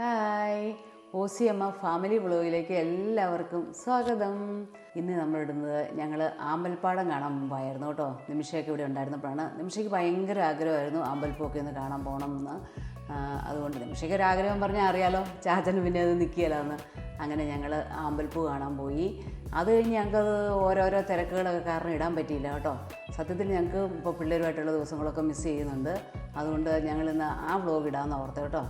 Hi. O C M A family വ്ളോഗിലേക്ക് എല്ലാവർക്കും സ്വാഗതം. ഇന്ന് നമ്മൾ ഇടുന്നത് ഞങ്ങൾ ആമ്പൽപ്പാടം കാണാൻ മുമ്പായിരുന്നു കേട്ടോ. നിമിഷയൊക്കെ ഇവിടെ ഉണ്ടായിരുന്നപ്പോഴാണ്. നിമിഷയ്ക്ക് ഭയങ്കര ആഗ്രഹമായിരുന്നു ആമ്പൽപ്പൊക്കെ ഒന്ന് കാണാൻ പോകണം എന്ന് അതുകൊണ്ട് നിമിഷയ്ക്ക് ഒരു ആഗ്രഹം പറഞ്ഞാൽ അറിയാലോ. ചാച്ചന് പിന്നെ അത് നിൽക്കിയല്ലാന്ന് അങ്ങനെ ഞങ്ങൾ ആമ്പൽപ്പൂ കാണാൻ പോയി. അത് കഴിഞ്ഞ് ഞങ്ങൾക്കത് ഓരോരോ തിരക്കുകളൊക്കെ കാരണം ഇടാൻ പറ്റിയില്ല കേട്ടോ. സത്യത്തിൽ ഞങ്ങൾക്ക് ഇപ്പോൾ പിള്ളേരുമായിട്ടുള്ള ദിവസങ്ങളൊക്കെ മിസ് ചെയ്യുന്നുണ്ട്. അതുകൊണ്ട് ഞങ്ങളിന്ന് ആ വ്ലോഗ് ഇടാമെന്ന് ഓർത്ത് കേട്ടോ.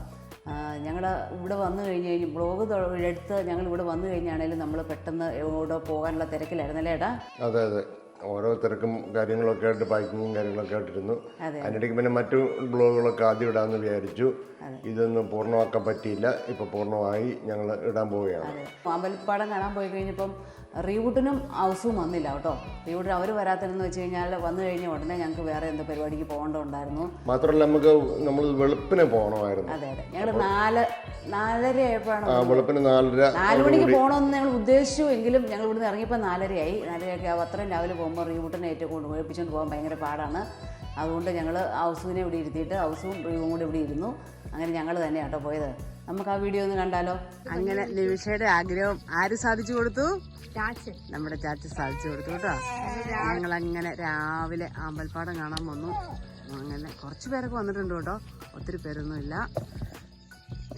ഞങ്ങൾ ഇവിടെ വന്നു കഴിഞ്ഞ് കഴിഞ്ഞ് ബ്ലോഗ് എടുത്ത് ഞങ്ങൾ ഇവിടെ വന്നു കഴിഞ്ഞാണെങ്കിലും നമ്മൾ പെട്ടെന്ന് എവിടെ പോകാനുള്ള തിരക്കിലായിരുന്നല്ലേ ഏട്ടാ? അതെ അതെ. ഓരോ തിരക്കും കാര്യങ്ങളൊക്കെ ആയിട്ട് പാക്കിങ്ങും കാര്യങ്ങളൊക്കെ ആയിട്ടിരുന്നു. അതെ. അതിനിടയ്ക്ക് പിന്നെ മറ്റു ബ്ലോഗുകളൊക്കെ ആദ്യം ഇടാമെന്ന് വിചാരിച്ചു. ഇതൊന്നും പൂർണമാക്കാൻ പറ്റിയില്ല. ഇപ്പൊ പൂർണമായി ഞങ്ങൾ ഇടാൻ പോവുകയാണ്. അമ്പലപ്പാടം കാണാൻ പോയി കഴിഞ്ഞപ്പം റീവുഡിനും ഹൗസും വന്നില്ല കേട്ടോ. റീവുഡിന് അവർ വരാത്തതെന്ന് വെച്ച് കഴിഞ്ഞാൽ വന്നു കഴിഞ്ഞ ഉടനെ ഞങ്ങൾക്ക് വേറെ എന്തോ പരിപാടിക്ക് പോകേണ്ടതുണ്ടായിരുന്നു. മാത്രമല്ല നമുക്ക് നമ്മൾ വെളുപ്പിനെ പോകണമായിരുന്നു. അതെ അതെ. ഞങ്ങൾ നാല് വെളുപ്പിന് നാലര നാല് മണിക്ക് പോകണമെന്ന് ഞങ്ങൾ ഉദ്ദേശിച്ചു എങ്കിലും ഞങ്ങൾ ഇവിടുന്ന് ഇറങ്ങിയപ്പോൾ നാലരയായി. നാലരയൊക്കെ ആവും അത്രയും രാവിലെ പോകുമ്പോൾ റീമൂട്ടിനെ ഏറ്റവും കൊണ്ട് ഒഴിപ്പിച്ചുകൊണ്ട് പോകാൻ ഭയങ്കര പാടാണ്. അതുകൊണ്ട് ഞങ്ങൾ ഹൗസുവിനെ ഇവിടെ ഇരുത്തിയിട്ട് ഹൗസും റീവും കൂടെ ഇവിടെ ഇരുന്നു. അങ്ങനെ ഞങ്ങൾ തന്നെ കേട്ടോ പോയത്. നമുക്ക് ആ വീഡിയോ ഒന്ന് കണ്ടാലോ? അങ്ങനെ നിമിഷയുടെ ആഗ്രഹം ആര് സാധിച്ചു കൊടുത്തു? നമ്മുടെ ചാച്ച സാധിച്ചു കൊടുത്തു കേട്ടോ. ഞങ്ങൾ അങ്ങനെ രാവിലെ അമ്പൽപ്പാടം കാണാൻ വന്നു. അങ്ങനെ കുറച്ച് പേരൊക്കെ വന്നിട്ടുണ്ട് കേട്ടോ. ഒത്തിരി പേരൊന്നും ഇല്ല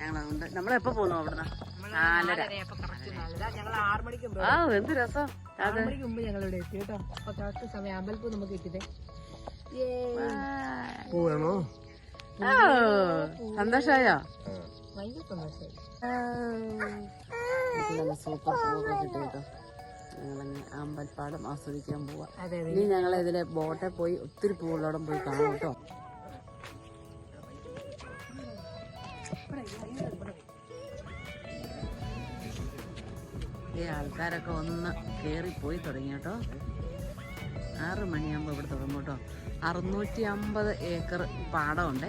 ഞങ്ങൾ അതുകൊണ്ട് നമ്മളെപ്പോ പോകുന്നു അവിടുന്ന്? നാലര. ആ എന്ത് രസം. മുമ്പ് ഞങ്ങൾ ഇവിടെ എത്തി കേട്ടോ. അപ്പൊ കറക്റ്റ് സമയം. അമ്പലപ്പൂ നമുക്ക് കിട്ടിയത്. പോവാണോ ഓ സന്തോഷായോ? ഭയങ്കര സന്തോഷമായി. നല്ല സൂപ്പർ പൂവൊക്കെ കിട്ടി. കേട്ടോ ഞങ്ങളങ്ങനെ അമ്പൽപ്പാടം ആസ്വദിക്കാൻ പോവാ. ഇനി ഞങ്ങൾ ഇതിലെ ബോട്ടെ പോയി ഒത്തിരി പൂവുള്ളോടം പോയി കാണാം കേട്ടോ. ഈ ആൾക്കാരൊക്കെ ഒന്ന് കയറിപ്പോയി പോയി തുടങ്ങി കേട്ടോ. ആറ് മണിയാകുമ്പോൾ ഇവിടെ തുടങ്ങും കേട്ടോ. അറുന്നൂറ്റി അമ്പത് ഏക്കർ പാടമുണ്ട്.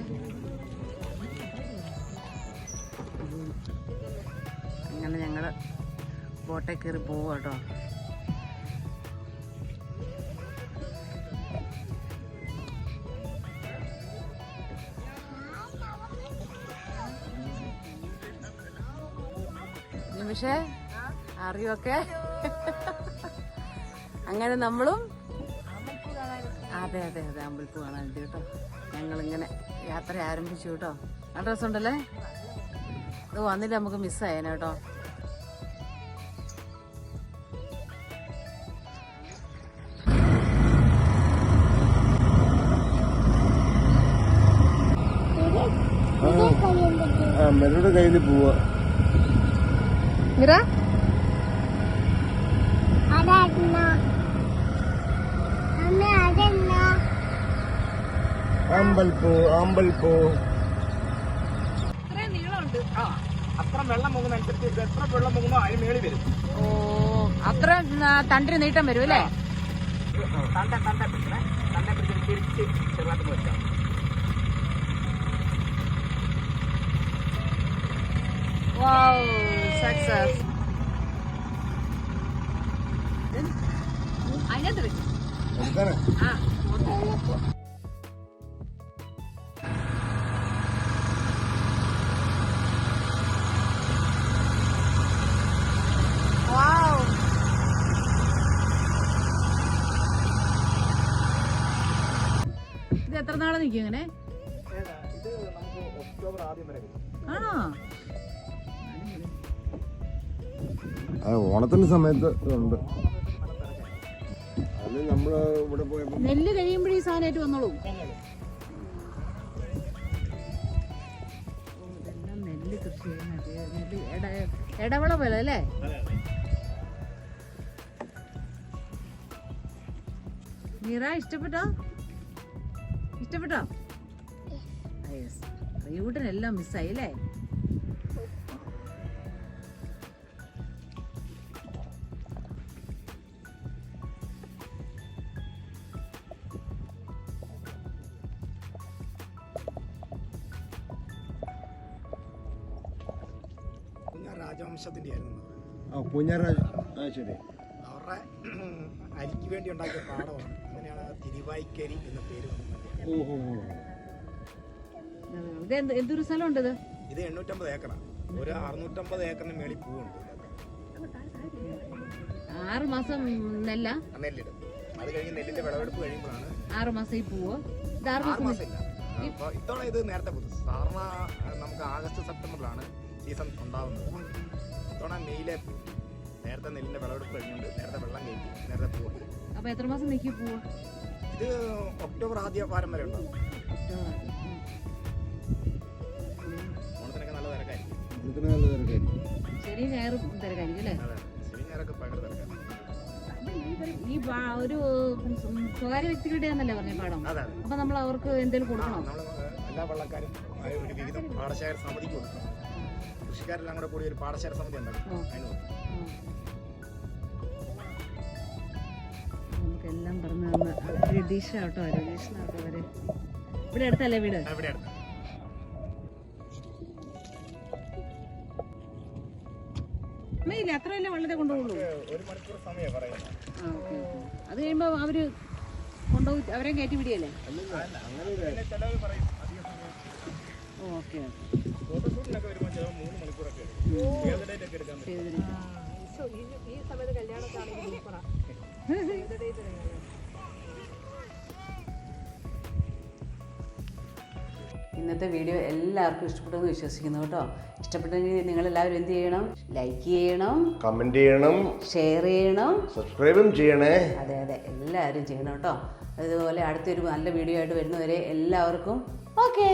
അങ്ങനെ ഞങ്ങൾ ബോട്ടെ കയറി പോവുക കേട്ടോ. നിമിഷേ. അറിയൊക്കെ അങ്ങനെ നമ്മളും അതെ അതെ അതെ അമ്പലപ്പൂ കാണാൻ വേണ്ടി കേട്ടോ ഞങ്ങളിങ്ങനെ യാത്ര ആരംഭിച്ചു കേട്ടോ നല്ല ഉണ്ടല്ലേ ഇത് വന്നിട്ട് നമുക്ക് മിസ്സായേനെ കേട്ടോ മെരുടെ കയ്യിൽ പോവാ മിറ അമ്പൽപ്പൂ അമ്പൽപ്പൂ ഇത്രയും നീളമുണ്ട്. ആ അത്ര വെള്ളം പോകുന്നതനുസരിച്ച് എത്ര വെള്ളം പോകുന്നോ അതിന് മേളിൽ വരും. ഓ അത്ര തണ്ടിന് നീട്ടം വരും അല്ലേ? തണ്ട തണ്ട പിടിക്കണേ. തണ്ട പിടിച്ച് തിരിച്ച് ചെറുതായിട്ട് വെക്കാം. സക്സസ് അതിനകത്ത് വെച്ചു ആ എത്ര നാളെ നിൽക്കും ഇങ്ങനെ ഇത് നമുക്ക് ഒക്ടോബർ ആദ്യം വരെ വരും ആണോ? ആ ഓണത്തിന്റെ സമയത്ത് ഉണ്ട്. നെല്ല് കഴിയുമ്പോഴേ ഈ സാധനമായിട്ട് വന്നോളൂ. ഇതെല്ലാം നെല്ല് കൃഷി ചെയ്യുന്നത് നെല്ല് ഇട- ഇടവിള പോലെ അല്ലേ? നിറ ഇഷ്ടപ്പെട്ടോ? ഇഷ്ടപ്പെട്ടോ? റീവൂട്ടിനെല്ലാം മിസ്സായി അല്ലേ? രാജവംശത്തിന്റെ ആയിരുന്നു ശരി. അവരുടെ അരിക്ക് വേണ്ടി ഉണ്ടാക്കിയ പാടമാണ്. അങ്ങനെയാണ് തിരുവായ്ക്കരി എന്ന പേര് വന്നത്. ഇത് എന്ത് എന്തൊരു സ്ഥലമുണ്ട് ഇത് എണ്ണൂറ്റമ്പത് ഏക്കറാണ് ഒരു അറുന്നൂറ്റമ്പത് ഏക്കറിന് മേളിൽ പൂവുണ്ട്. ആറ് മാസം നെല്ല? നെല്ലിടും. അത് കഴിഞ്ഞ് നെല്ലിന്റെ വിളവെടുപ്പ് കഴിയുമ്പോഴാണ് ആറ് മാസം ഈ പൂവ്? ഇത് ആറ് ആറ് മാസം ഇല്ല അപ്പൊ ഇത്തവണ ഇത് നേരത്തെ പുതു സാധാരണ നമുക്ക് ആഗസ്റ്റ് സെപ്റ്റംബറിലാണ് സീസൺ ഉണ്ടാവുന്നത്. ഇത്തവണ മെയിലെ പൂ. നേരത്തെ നെല്ലിന്റെ വിളവെടുപ്പ് കഴിഞ്ഞുകൊണ്ട് നേരത്തെ വെള്ളം കയറ്റി നേരത്തെ പൂവ്. അപ്പൊ എത്ര മാസം നിൽക്കും പൂവ്? ഇത് ഒക്ടോബർ ആദ്യ വാരം വരെ ഉണ്ടാവും. ഓണത്തിനൊക്കെ നല്ല തിരക്കായിരിക്കും. ശരി ഞായറും തിരക്കായിരിക്കും അല്ലേ? ശരി ഞാനൊക്കെ ഭയങ്കര തിരക്കാണ് ഈ ഒരു സ്വകാര്യ വ്യക്തികളുടെ വ്യക്തികളുടെയാന്നല്ലേ പറഞ്ഞ അതെ അപ്പൊ നമ്മൾ അവർക്ക് എന്തെങ്കിലും കൊടുക്കണം? എല്ലാ വള്ളക്കാരും ഒരു വിവിധ പാടശേഖര സമിതിക്ക് കൊടുക്കണം കൃഷിക്കാരെല്ലാം കൂടെ കൂടി ഒരു പാടശേഖര സമിതി ഉണ്ടാക്കും. അതിന് കൊടുക്കും. നമുക്കെല്ലാം പറഞ്ഞു തന്ന രതീഷ കേട്ടോ രതീഷിനാട്ടോ അവർ. ഇവിടെ അടുത്തല്ലേ വീട്? ഇല്ല അത്ര വെള്ളത്തെ കൊണ്ടുപോകുള്ളൂ. ഒരു മണിക്കൂർ സമയം പറയുന്നത്. ആ ഓക്കെ ഓക്കെ. അത് കഴിയുമ്പോ അവർ കൊണ്ടുപോയി അവരെ കയറ്റി വിടിയല്ലേ? Okay okay. ഈ സമയത്ത് കല്യാണത്തിനാണെങ്കിൽ ഇന്നത്തെ വീഡിയോ എല്ലാവർക്കും ഇഷ്ടപ്പെട്ടെന്ന് വിശ്വസിക്കുന്നു കേട്ടോ. ഇഷ്ടപ്പെട്ടെങ്കിൽ നിങ്ങൾ എല്ലാവരും എന്ത് ചെയ്യണം? ലൈക്ക് ചെയ്യണം. കമന്റ് ചെയ്യണം. ഷെയർ ചെയ്യണം. സബ്സ്ക്രൈബും ചെയ്യണേ. അതെ അതെ. എല്ലാവരും ചെയ്യണം കേട്ടോ. അതുപോലെ അടുത്തൊരു നല്ല വീഡിയോ ആയിട്ട് വരുന്നവരെ എല്ലാവർക്കും ഓക്കേ